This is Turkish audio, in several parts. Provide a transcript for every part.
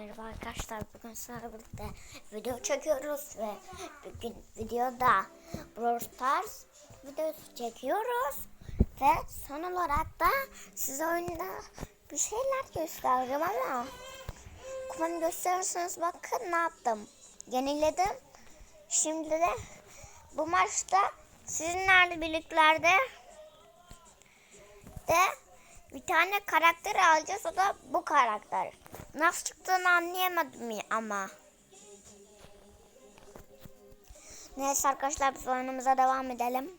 Merhaba arkadaşlar bugün sizlerle birlikte video çekiyoruz ve bugün videoda Brawl Stars videosu çekiyoruz ve son olarak da size oyunda bir şeyler göstereceğim ama kumamı gösterirseniz bakın ne yaptım yeniledim. Şimdi de bu maçta sizinlerle birliklerde de bir tane karakter alacağız o da bu karakter. Nasıl çıktığını anlayamadım ya ama. Neyse arkadaşlar biz oyunumuza devam edelim.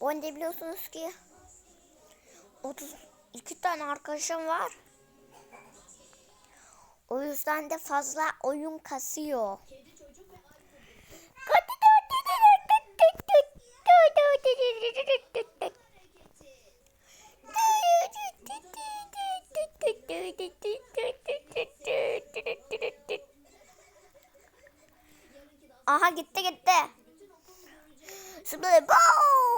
Bu oyunda biliyorsunuz ki 32 tane arkadaşım var. O yüzden de fazla oyun kasıyor. Aha gitti gitti. Şimdi bow.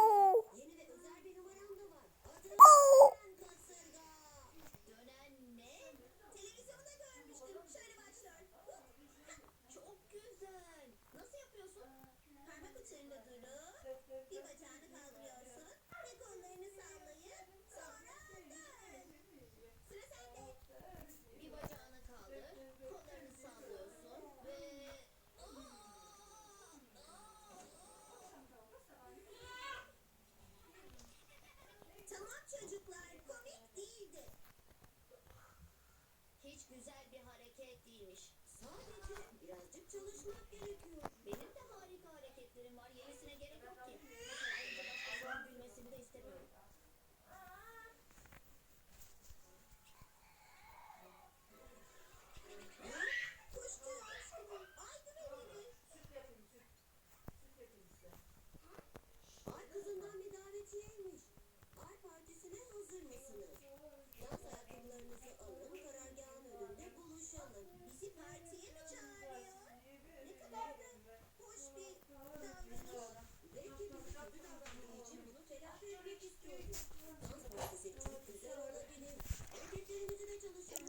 Sadece birazcık çalışmak gerekiyor.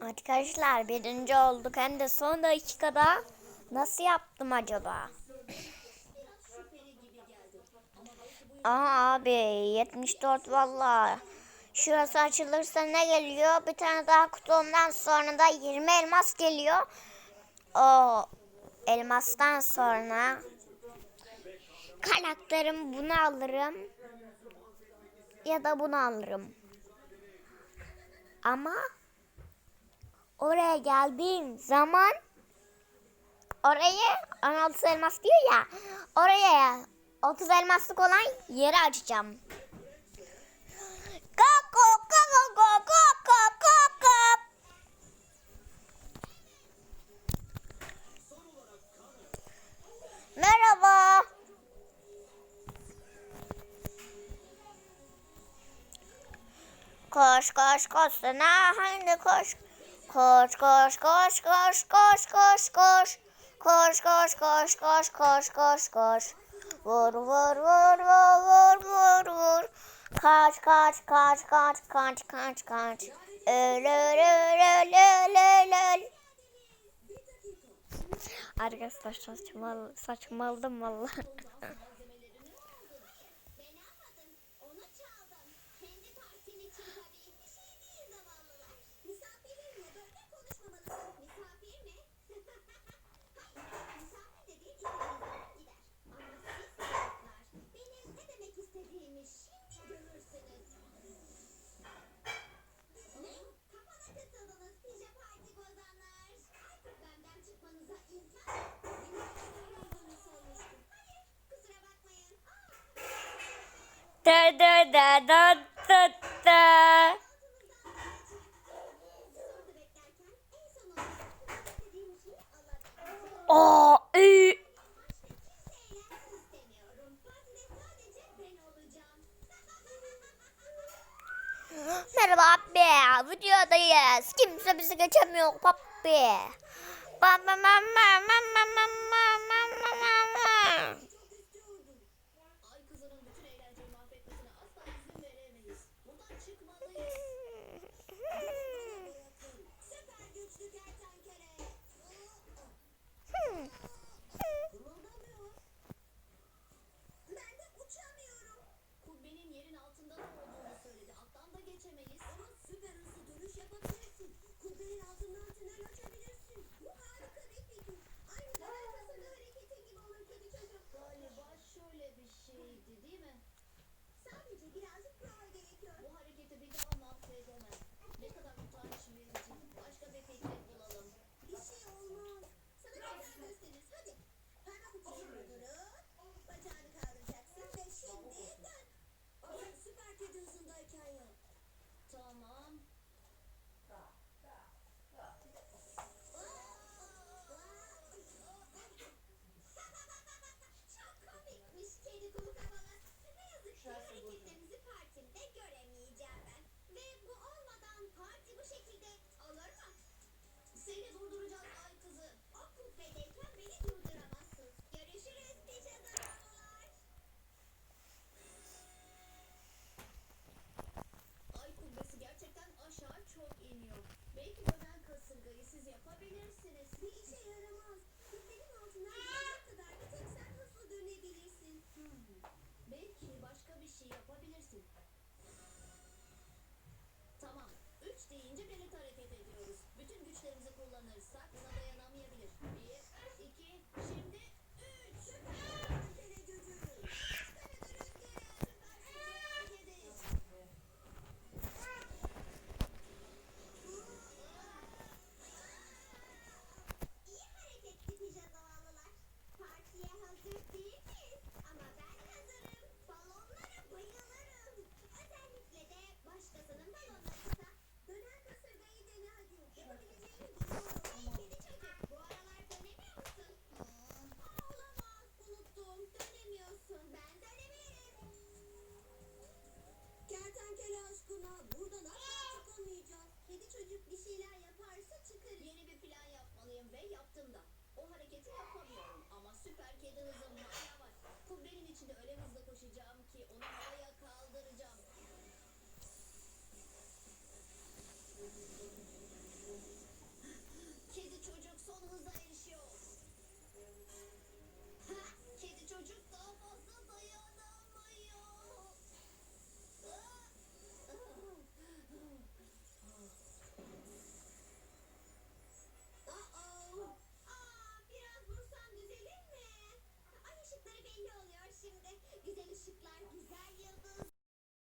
Arkadaşlar birinci olduk hem de son dakikada nasıl yaptım acaba? Aha abi 74 valla. Şurası açılırsa ne geliyor? Bir tane daha kutu ondan sonra da 20 elmas geliyor. O elmastan sonra karakterim bunu alırım. Ya da bunu alırım. Ama oraya geldiğim zaman orayı 16 elmas diyor ya oraya 30 elmaslık olan yeri açacağım. Koko koko koko koko koko. Merhaba. Koş koş koş sana haydi koş. Koş koş koş koş koş koş koş. Koş koş koş koş koş koş koş. Vur vur vur vur vur vur vur. Kaç kaç kaç kaç kaç kaç kaç. Öl öl öl öl öl öl öl. Arkadaşlar saçmal, saçmaladım valla. da da da. Aa, olacağım. Merhaba abi, videodayız. Kimse bizi geçemiyor papi. Ba ba ma ma ma ma ma ma ma ma şeydi değil mi? Sadece birazcık Belki modern kasırgayı siz yapabilirsiniz. Bir işe yaramaz. Kütlenin altından gelecek kadar sen hızlı dönebilirsin. Hmm. Belki başka bir şey yapabilirsin. Tamam. Üç deyince birlikte hareket ediyoruz. Bütün güçlerimizi kullanırsak adaya hala var. Kubbenin içinde öyle hızlı koşacağım ki havaya